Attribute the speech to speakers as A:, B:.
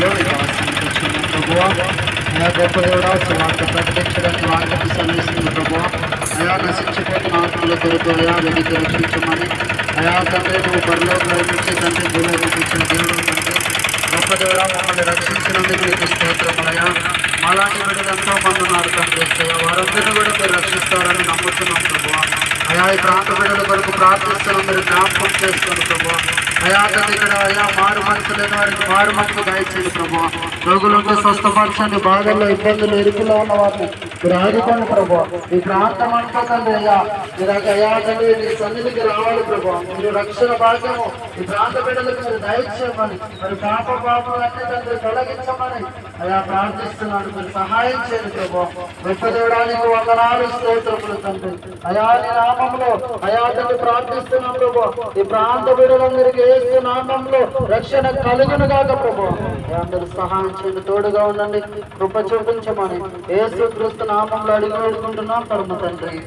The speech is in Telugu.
A: దేవుడి ప్రభువా అయా గొప్ప దేవుడా సువార్త ప్రకటించడం వార్తకు సందేశించిన ప్రభువా అయా నశించిపోతున్న ఆత్మల కొరకు అయా వెనక్కి రక్షించమని అయా తండ్రి నువ్వు పరలోకంలో నుంచి తండ్రి భూలోకం ఇచ్చిన దేవుడు తండ్రి గొప్ప దేవుడా మమ్మల్ని రక్షించినందుకు నీకు స్తోత్రములయా అలాంటి బిడ్డలు ఎంతో మంది ఉన్నారు వారందరినీ కూడా మీరు రక్షిస్తారని నమ్ముతున్నాం. అయా ఈ ప్రాంత బిడ్డల కొరకు ప్రార్థిస్తున్నాం. మీరు జ్ఞాపకం చేసుకోండి ప్రభు. అయా తండ్రి ఇక్కడ అయా మారు మనసు లేని వారికి మారు మనసు దయచేయండి ప్రభు. రోగులకు స్వస్థపరచండి. బాధల్లో ఇబ్బందులు ఇరుకులో ఉన్న వారిని మీరు ఆదుకోండి ప్రభు. ఈ ప్రాంతం అంతా తండ్రి అయ్యా మీరు అయా తండ్రి మీ సన్నిధికి రావాలి ప్రభు. మీరు రక్షణ భాగ్యము ఈ ప్రాంత బిడ్డలకు మీరు దయచేయమని మరి పాప పాపలన్నీ తండ్రి తొలగించమని అయా ప్రార్థిస్తున్నాడు మీరు సహాయం చేయండి ప్రభు. గొప్ప దేవుడానికి వందనాలు స్తోత్రములు తండ్రి. అయా నీ నామంలో అయా ప్రార్థిస్తున్నాం ప్రభు. ఈ ప్రాంత బిడ్డలందరికీ ఏసు నామంలో రక్షణ కలుగును కాక ప్రభు. సహాయం చేయండి తోడుగా ఉండండి కృప చూపించమని ఏసు క్రీస్తు నామంలో అడిగి వేడుకుంటున్నాం పరమ తండ్రి.